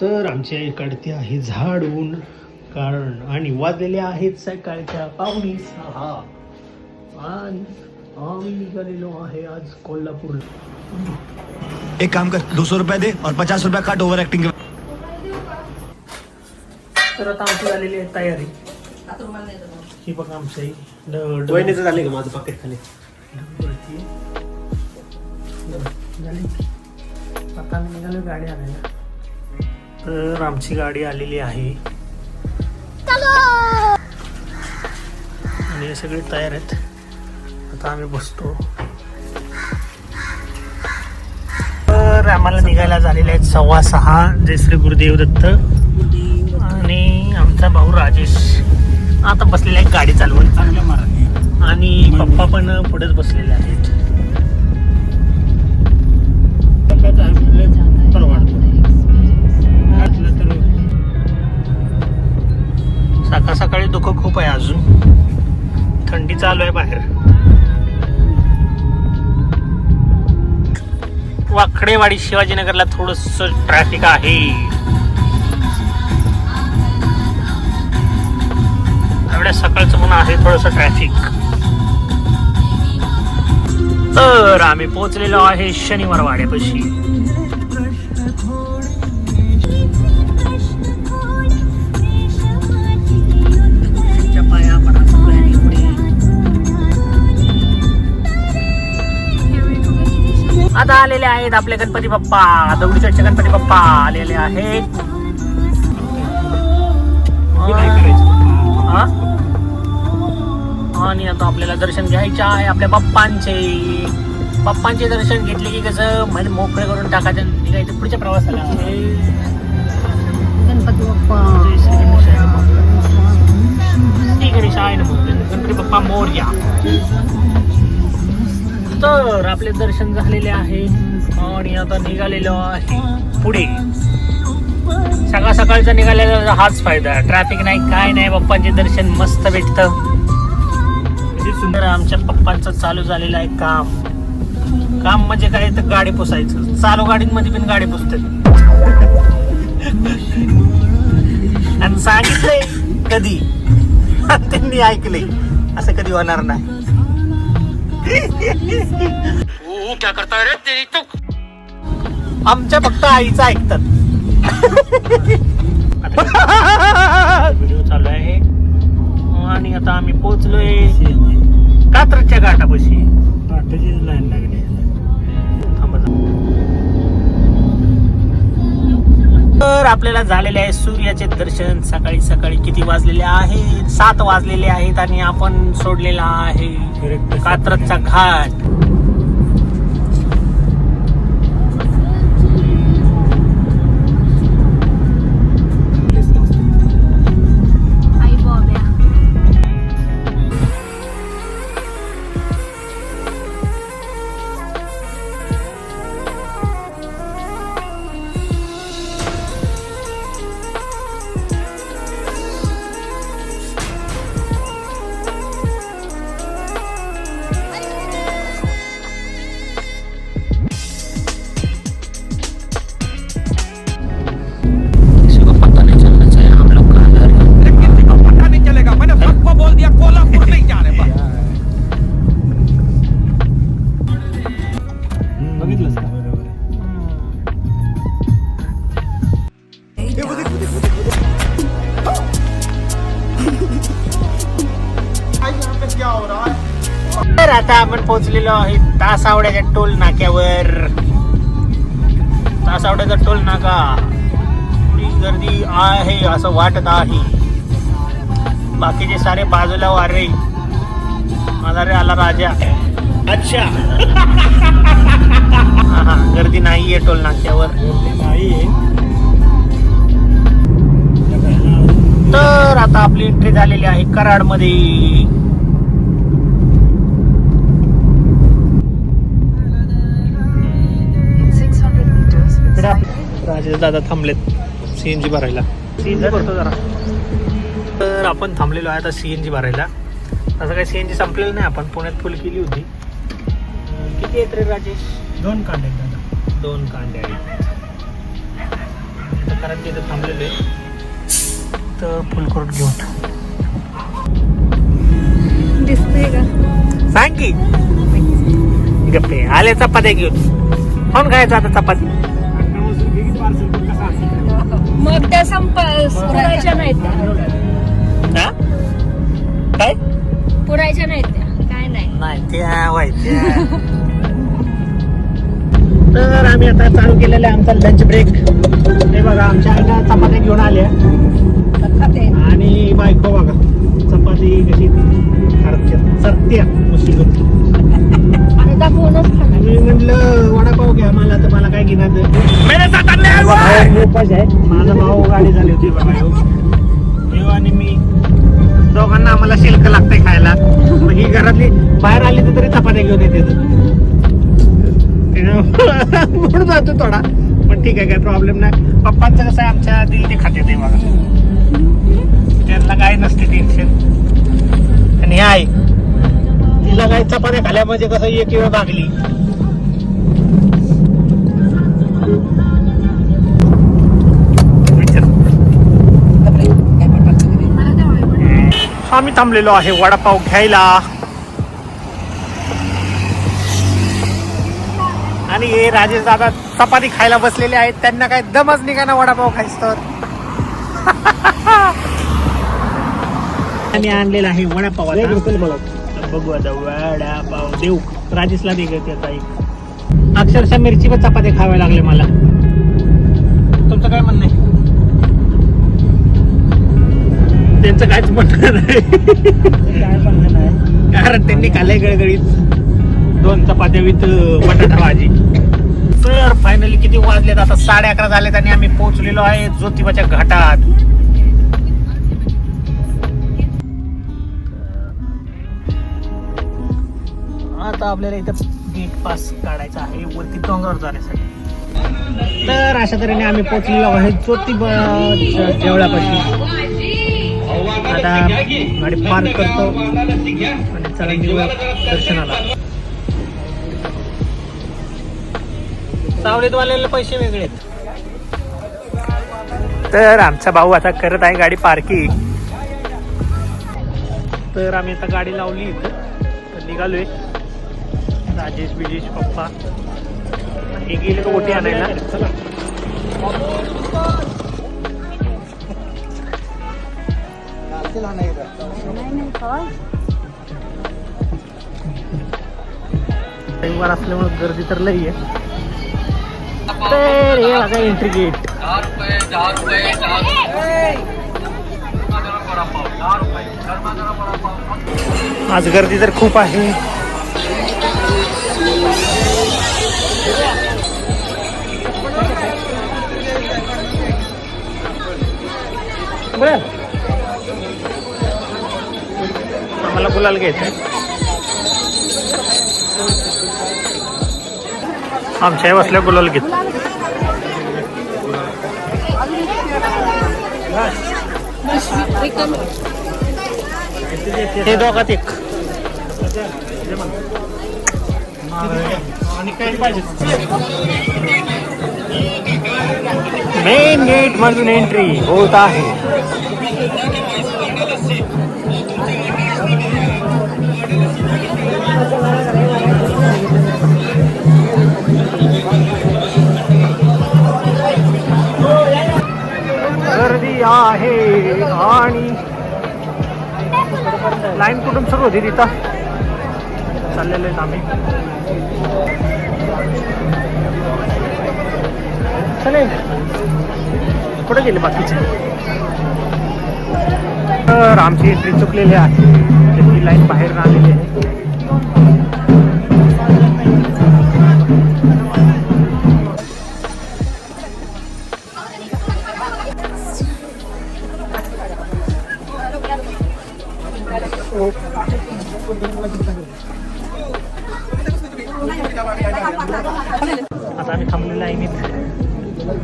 तर आमची आई काढते आहे झाडून कारण आणि वाजलेले आहेत सकाळच्या पावणे सहा. आणि आम्ही निघालेलो आहे आज कोल्हापूरला. एक काम कर दो सौ रुपया दे और पचास रुपया काट ओवर एक्टिंग के तर आता आमची झालेली आहे तयारी. ही बघा आमची. आई ड- ड- वहिनीचं झाले का माझं पाकिट खाली? आता आम्ही निघालो गाडी आणायला. तर आमची गाडी आलेली आहे. आणि हे सगळे तयार आहेत. आता आम्ही बसतो. तर आम्हाला निघायला झालेले आहेत सव्वा सहा. जय श्री गुरुदेव दत्त. आणि आमचा भाऊ राजेश. आता बसलेला आहे गाडी चालवून. चांगलं मराठी आणि पप्पा पण पुढेच बसलेले आहेत. सकाळ सकाळी दुःख खूप आहे अजून. थंडी चालू आहे बाहेर. वाकडेवाडी शिवाजीनगरला थोडस ट्रॅफिक आहे. एवढ्या सकाळचं म्हणून आहे थोडस ट्रॅफिक तर आम्ही पोहोचलेलो आहे शनिवार वाड्यापाशी आता आलेले आहेत आपले गणपती बाप्पा. दगडूशेठचे गणपती बाप्पा आलेले आहेत. हा? आणि आता आपल्याला दर्शन घ्यायचे आहे आपल्या बाप्पांचे. बाप्पांचे दर्शन घेतले की कसं म्हणजे मोकळे करून टाकायचं निघायचं पुढच्या प्रवासाला. गणपती बाप्पा. गणपती बाप्पा मोरया. तर आपले दर्शन झालेले आहे. आणि आता निघालेलो आहे पुढे. सकाळ सकाळचा निघालेला हाच फायदा. ट्रॅफिक नाही काय नाही पप्पांचे दर्शन मस्त भेटतं. किती सुंदर आमच्या पप्पांचं चालू झालेलं आहे काम. काम म्हणजे काय तर गाडी पुसायचं. चालू गाडीमध्ये पण गाडी पुसते आणि सांगितलंय कधी? त्यांनी ऐकले असं कधी होणार नाही. क्या करता रे? तेरी तो आमच्या फक्त आईचं ऐकतात. व्हिडिओ चालू आहे. आणि आता आम्ही पोहोचलोय कात्रच्या घाटापाशी. आपल्याला झालेले आहे सूर्याचे दर्शन. सकाळी सकाळी किती वाजलेले आहे? सात वाजलेले आहेत आणि आपण सोडलेला आहे कात्रजचा घाट. तर आता आपण पोहोचलेलो आहे तासावड्याच्या टोल नाक्यावर. तासावड्याचा टोल नाका. गर्दी आहे असं वाटत आहे. बाकीचे सारे बाजूला वारे. आला रे आला राजा. अच्छा. हा गर्दी नाहीये टोल नाक्यावर. तर आता आपली एंट्री झालेली आहे कराड राजेश दादा थांबलेत सीएनजी भरायला. सीएनजी भरतो जरा. तर आपण थांबलेलो आहे आता सीएनजी भरायला. असं काही सीएनजी संपलेलं नाही आपण पुण्यात फुल केली होती. किती आहेत रे राजेश? दोन कांडे दादा. दोन कांडे आहेत. दुकानात तिथे थांबलेलो आहे. तर फुल कोर्ट घेऊन. दिसतंय का? सांग की. गप्पे. आले चपात्या घेऊन. कोण खायचं आता चपाती? मग त्या संप पुरायच्या नाहीत त्या? काय? पुरायच्या नाहीत त्या. काय नाही. नाही त्या व्हायच्या तर आम्ही आता चालू केलेलं आहे आमचा लंच ब्रेक हे बघा आमच्या आईला चपात्या घेऊन आल्या आणि बायको बघा चपाती कशी? सरत्या सरत्या मुशीगत दाखवूनच खाणार मी म्हटलं वडापाव घ्या मला तर मला काय घेणार माझा भाऊ गाडी झाली होती बघा ह्यो. ह्यो आणि मी दोघांना आम्हाला शिल्क लागतंय खायला. मग ही घरातली बाहेर आली तर तरी चपात्या घेऊन येते म्हणून जातो थोडा. पण ठीक आहे काय प्रॉब्लेम नाही. पप्पांचं कसं आहे आमच्या दिल ते खाते ते बघा त्यांना काय नसते टेन्शन आणि आहे तिला काय चपात्या खाल्या म्हणजे कसं एक वेळ भागली. आम्ही थांबलेलो आहे वडापाव घ्यायला. आणि हे राजेश दादा चपाती खायला बसलेले आहेत त्यांना काय दमच निघाना वडापाव खायच तर? आणि आणलेला आहे वडापाव बघू आता वडापाव देऊ. राजेशला दे त्याचा एक. अक्षरशः मिरची पण चपाती खाव्या लागले मला. तुमचं काय म्हणणं आहे? त्यांचं काहीच म्हणणं नाही. काय म्हणणं नाही कारण त्यांनी खाल्लंय गळगळीत दोन चपात्या विथ बटाटा भाजी. तर फायनली किती वाजलेत? आता साडे अकरा झालेत आणि आम्ही पोहोचलेलो आहे ज्योतिबाच्या घाटात. आता आपल्याला इथं गेट पास काढायचा आहे. वरती डोंगरावर जाण्यासाठी. तर अशा तऱ्हेने आम्ही पोचलेलो आहे ज्योतिबा जेवळापाशी आता गाडी पार्क करतो आणि चला निघूया दर्शनाला. सावलीत वाल्याला पैसे वेगळे आहेत. तर आमचा भाऊ आता करत आहे गाडी पार्किंग. तर आम्ही आता गाडी लावली इथं. निघालोय. राजेश बिजेश पप्पा. हे गेले का ओटी आणायला. रविवार असल्यामुळे गर्दी तर लई आहे. तर हे बघा एंट्री गेट आज गर्दी तर खूप आहे. बर आम्हाला गुलाल घ्यायचं आमच्या बसल्या गुलाल घेत. हे दोघात एक. आणि काय पाहिजे? मेन गेट मधून एंट्री होत आहे. गर्दी आहे आणि लाईन कुठून सुरू होती तिथं? चाललेले आम्ही. चालेल कुठे गेले बाकीचे? तर आमची एंट्री चुकलेली आहे. त्याची लाईन बाहेर आलेली आहे. आता आम्ही थांबलेलो आहे ते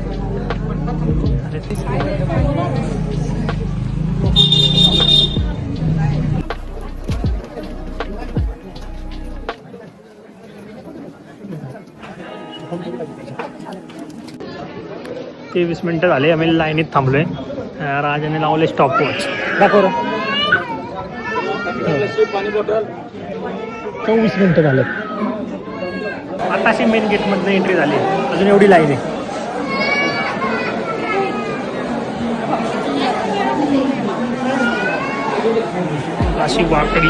वीस मिनटं झाले आम्ही लाईनीत थांबलोय. राजाने लावले स्टॉप वॉच दाखव चोवीस मिनटं झाले आताशी मेन गेटमधनं एंट्री झाली. अजून एवढी लाईन आहे. अशी वाकडी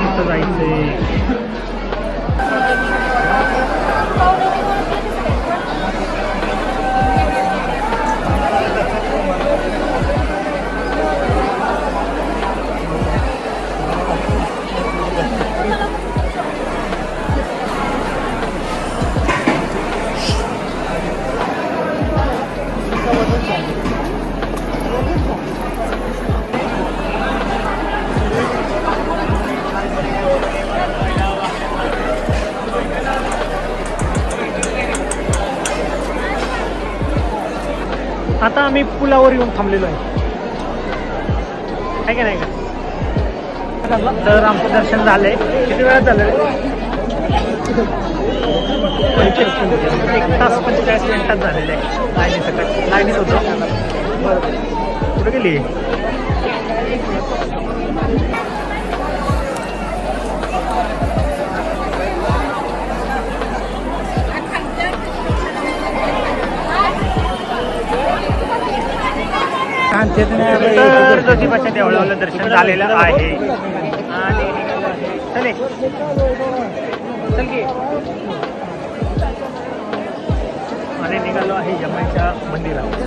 तिथं जायचंय आता आम्ही पुलावर येऊन थांबलेलो आहे. आहे का नाही? का तर आमचं दर्शन झालंय. किती वेळात झालं एक तास पंचेचाळीस मिनिटात झालेलं. आहे लाईनी सकट लाईनीत होतो. बरं. कुठे गेली? तर ज्योतिबाच्या देवळाला दर्शन झालेलं आहे आणि चले चल की आणि निघालो आहे यमाईच्या मंदिरात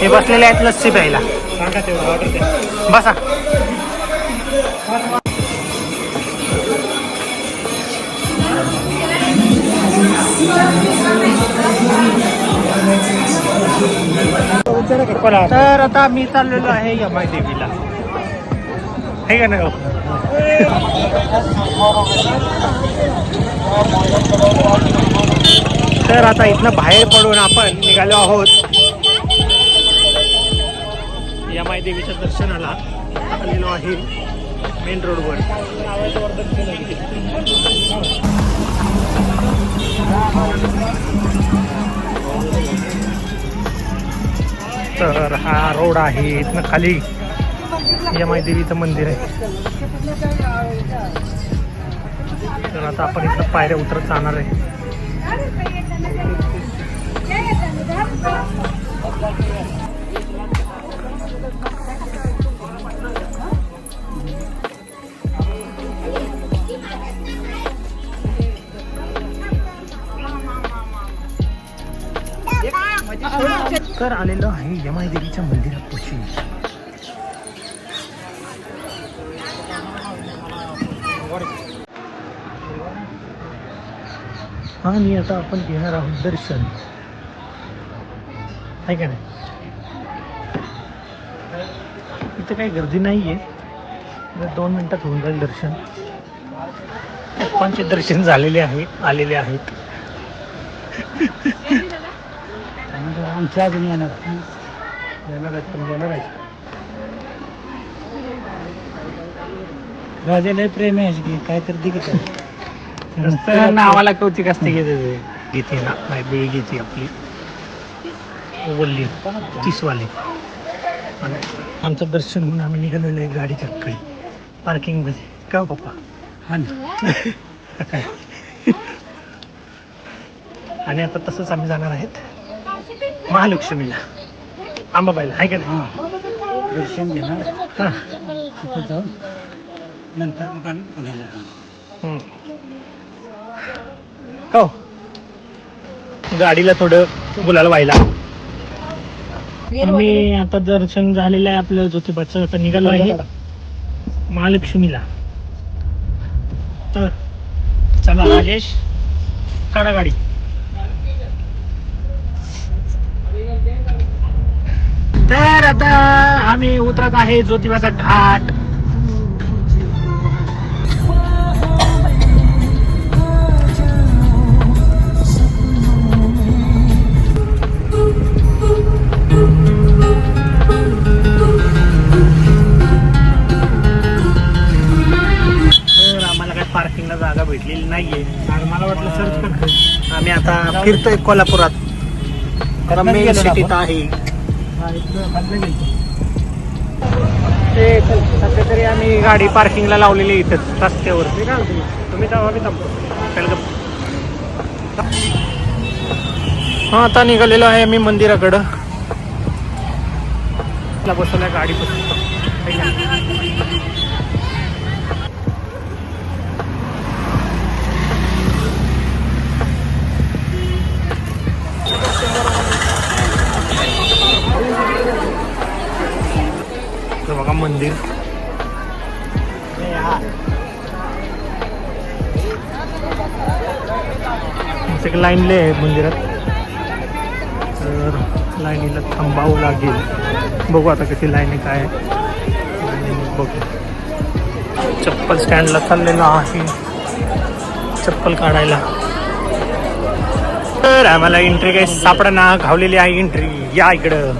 हे बसलेले आहेत लस्सी प्यायला. बसा. तर आता मी चाललेलो आहे यमाई देवीला. आहे का नाही तर आता इथनं बाहेर पडून आपण निघालो आहोत. यमाई देवीच्या दर्शनाला आलेलो आहे मेन रोडवर तर हा रोड आहे इथनं खाली. यमाई देवीचं मंदिर आहे. तर आता आपण इथं पायऱ्या उतरत जाणार आहे. तर आलेलो आहे यमाई देवीच्या मंदिरापाशी. आणि आता आपण घेणार आहोत दर्शन. आहे का नाही? इथं काही गर्दी नाही आहे दोन मिनटात होऊन जाईल दर्शन. पप्पांचे दर्शन झालेले आहे आलेले आहेत. आमच्या अजून येणार येणार आहेत पण येणार आहेत. राजाला प्रेम आहे की काय तर नावाला कौतिक असते घेते घेते ना नाही बिळी घेते आपली. ओवरली तीसवाली. आमचं दर्शन म्हणून आम्ही निघालेलो आहे गाडीच्या खाली पार्किंगमध्ये. का हो पप्पा? हा आणि आता तसंच आम्ही जाणार आहेत. महालक्ष्मीला. आंबाबाईला आहे का नाही? हा. दर्शन घेणार. हां. तिथं जाऊन नंतर पुण्याला जाणार. हम्म. हो? गाडीला थोडं गुलाल व्हायला. आम्ही आता दर्शन झालेलं आहे आपलं ज्योतिबाचं आता निघालो आहे. महालक्ष्मीला. तर चला राजेश काढा गाडी. तर आता आम्ही उतरत आहे ज्योतिबाचा घाट तर आम्हाला काय पार्किंगला जागा भेटलेली नाहीये कारण आम्ही आता फिरतोय कोल्हापुरात मेन सिटीत? आहे. ते सध्या तरी आम्ही गाडी पार्किंगला लावलेली इथंच इथं रस्त्यावर तुम्ही जावा मी थांबतो. हा आता निघालेलो आहे मी मंदिराकडं. बसवल्या गाडी बसून मंदिर एक लाईनले आहे मंदिरात. तर लाईनीला थांबावं लागेल. बघू आता किती लाईन काय आहे. काय बघू. चप्पल स्टँडला चाललेलो आहे. चप्पल काढायला. तर आम्हाला एंट्री काही सापडा घावलेली आहे एंट्री या इकडं.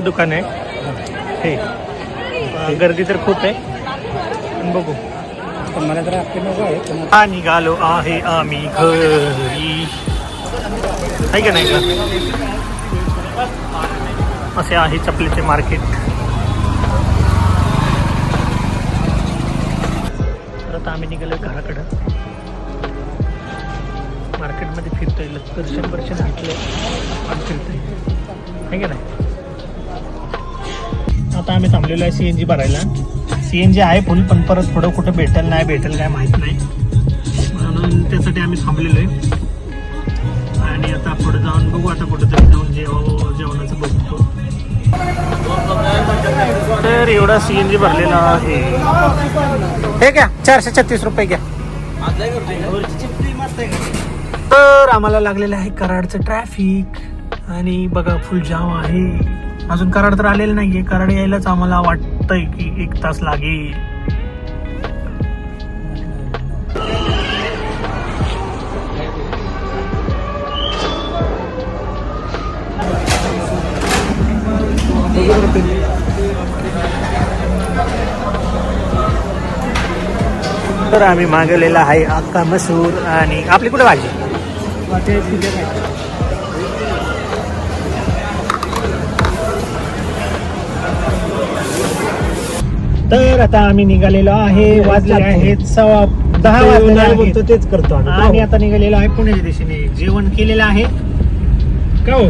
इथं दुकान आहे. हे. गर्दी तर खूप आहे. पण बघू. पण मला पण हा निघालो आहे आम्ही घरी. आहे का नाही का? असे आहे चपलीचे मार्केट. तर आता आम्ही निघालो घराकडं. मार्केटमध्ये फिरतोय दर्शन दर्शन घेतलंय आणि फिरतोय. आहे का नाही? आता आम्ही थांबलेलो आहे सी एन जी भरायला. सी एन जी आहे फुल पण परत थोडं कुठं भेटेल नाही भेटेल काय माहीत नाही. म्हणून त्यासाठी आम्ही थांबलेलो आहे. आणि आता पुढे जाऊन बघू आता कुठेतरी जाऊन जेव जेवणाचं बघतो. तर एवढा सी एन जी भरलेला आहे. हे घ्या चारशे छत्तीस रुपये घ्या. तर आम्हाला लागलेलं आहे कराडचं ट्रॅफिक आणि बघा फुल जाम आहे. अजून कराड तर आलेलं नाहीये. कराड यायलाच आम्हाला वाटतंय की एक तास लागेल. तर आम्ही मागवलेला आहे अक्का मसूर आणि आपली कुठे भाजी? तर आता आम्ही निघालेलो आहे वाजले आहेत सव्वा दहा वाजले आहेत. तेच करतो आणि आता निघालेलो आहे पुण्याच्या दिशेने. जेवण केलेलं आहे. का हो?